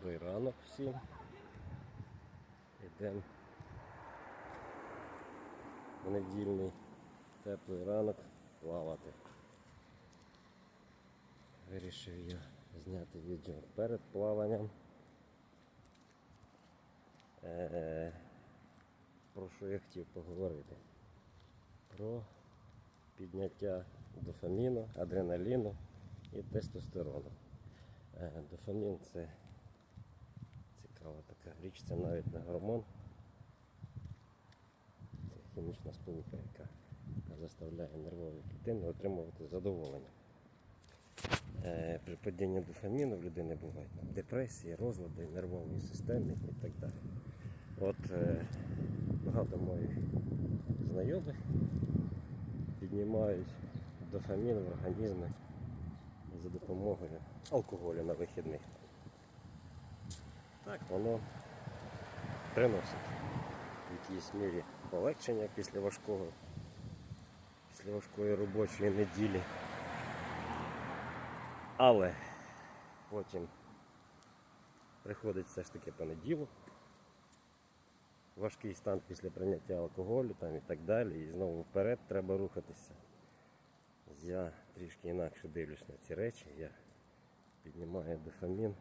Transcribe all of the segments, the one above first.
Добрий ранок всім. Йдемо в недільний теплий ранок плавати. Вирішив я зняти відео перед плаванням. Е, Про що я хотів поговорити? Про підняття дофаміну, адреналіну і тестостерону. Е, Дофамін це цікава така річ, це навіть не гормон. Це хімічна сполука, яка заставляє нервові клітини отримувати задоволення. Е, При падінні дофаміну в людини бувають там, депресії, розлади нервової системи і так далі. От е, багато моїх знайомих піднімають дофамін в організмі за допомогою алкоголю на вихідних. Так воно приносить в якійсь мірі полегшення після важкого, після важкої робочої неділі. Але потім приходить все ж таки понеділок, важкий стан після прийняття алкоголю там і так далі, і знову вперед треба рухатися. Я трішки інакше дивлюсь на ці речі, я піднімаю дофамін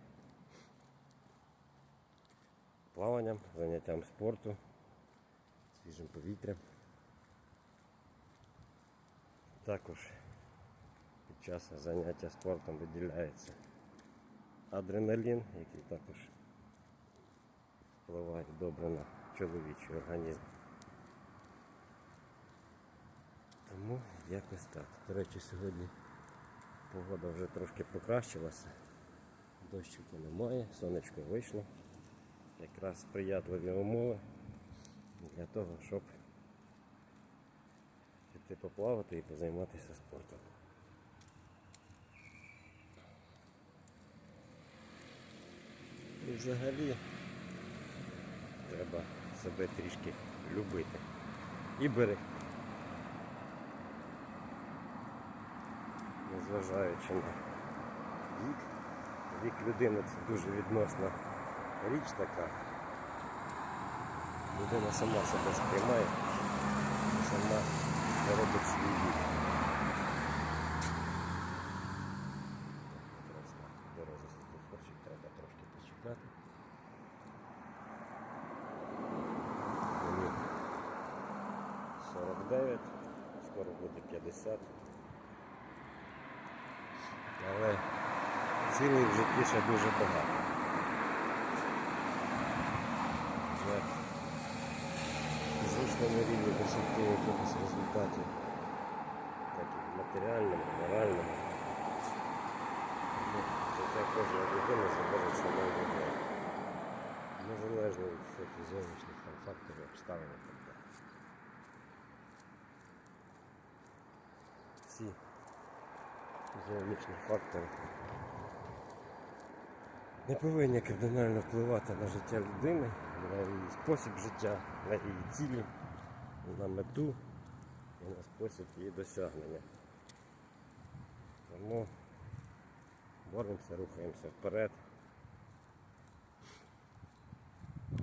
плаванням, заняттям спорту, свіжим повітрям. Також під час заняття спортом виділяється адреналін, який також впливає добре на чоловічий організм. Тому якось так. До речі, сьогодні погода вже трошки покращилася. Дощику немає, сонечко вийшло. Якраз сприятливі умови для того, щоб піти поплавати і позайматися спортом. І взагалі треба себе трішки любити і берегти. незважаючи на вік. Вік людини це дуже відносна річ така. Людина сама себе сприймає, сама робить свій вік. Дорозі світлофорчик треба трошки почекати. Мені 49, скоро буде 50. Але цілей в житті ще дуже багато. Як в фізичному рівні досягти якихось результатів, матеріальному, моральному. Ну, Життя кожної людини залежить від неї. Незалежно від всяких зовнішніх факторів, обставин і так далі. Ці зовнішні фактори не повинні кардинально впливати на життя людини, на її спосіб життя, на її цілі, на мету і на спосіб її досягнення. Тому боремося, рухаємося вперед.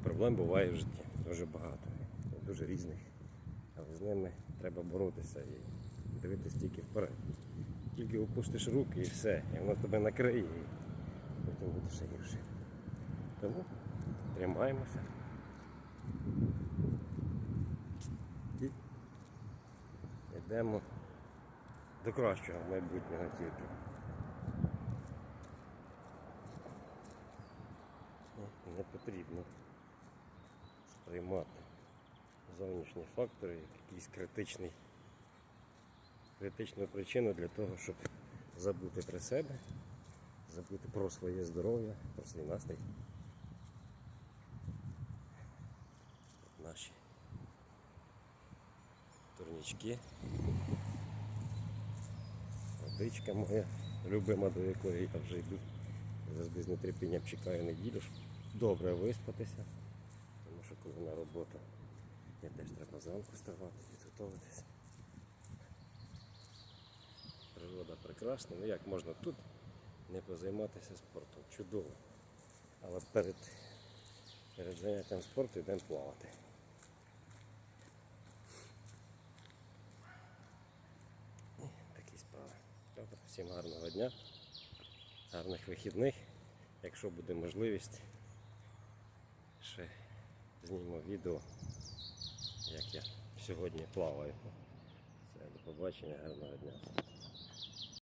Проблем буває в житті дуже багато, дуже різних, але з ними треба боротися і дивитися тільки вперед. Тільки опустиш руки і все, і воно тебе накриє, і потім буде ще гірше. Тому тримаємося. І йдемо до кращого майбутнього тільки. Не потрібно сприймати зовнішні фактори як якийсь критичний критичну причину для того, щоб забути про себе, забути про своє здоров'я, про свій настрій. Наші турнічки. Водичка моя любима, до якої я вже йду. Завжди з нетерпінням чекаю неділю, щоб добре виспатися, тому що коли на роботу я теж треба зранку вставати, підготуватися. Природа прекрасна, ну як можна тут не позайматися спортом? Чудово. Але перед, перед заняттям спорту йдемо плавати. Всім гарного дня, гарних вихідних. Якщо буде можливість, ще зніму відео, як я сьогодні плаваю. Все, до побачення, гарного дня.